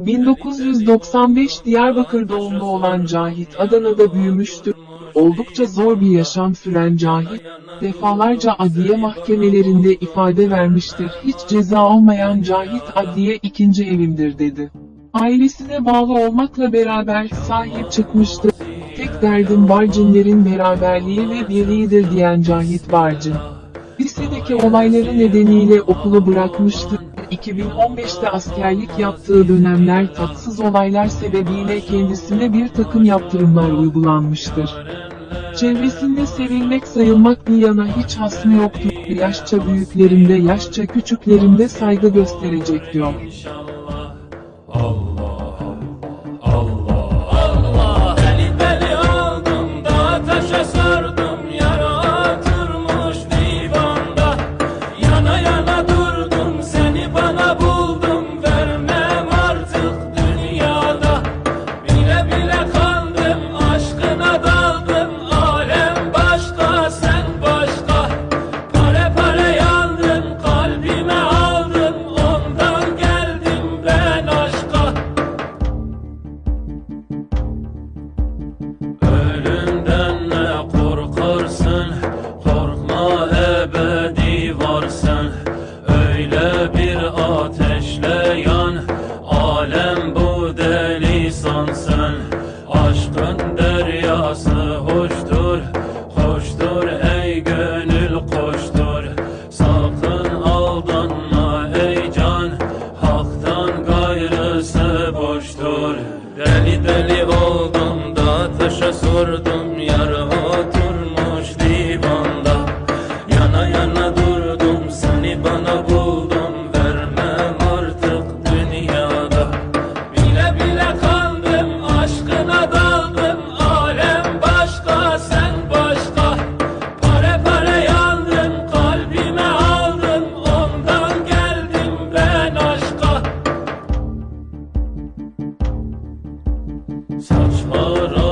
1995 Diyarbakır doğumlu olan Cahit Adana'da büyümüştür. Oldukça zor bir yaşam süren Cahit, defalarca adliye mahkemelerinde ifade vermiştir. Hiç ceza olmayan Cahit adliye ikinci evimdir dedi. Ailesine bağlı olmakla beraber sahip çıkmıştır. Tek derdim Barcinlerin beraberliği ve birliğidir diyen Cahit Barcin. Lisedeki olayları nedeniyle okulu bırakmıştı. 2015'te askerlik yaptığı dönemler tatsız olaylar sebebiyle kendisine bir takım yaptırımlar uygulanmıştır. Çevresinde sevilmek sayılmak bir yana hiç hasmı yoktu. Yaşça büyüklerinde yaşça küçüklerinde saygı gösterecek diyor. dilde lisan sen Aşkın deryası hoştur Hoştur ey gönül koştur. Sakın aldanma ey can Hak'tan gayrısı boştur Deli deli oldum da taşa sordum Yar oturmuş divanda. Yana yana durdum seni bana bu Saçlara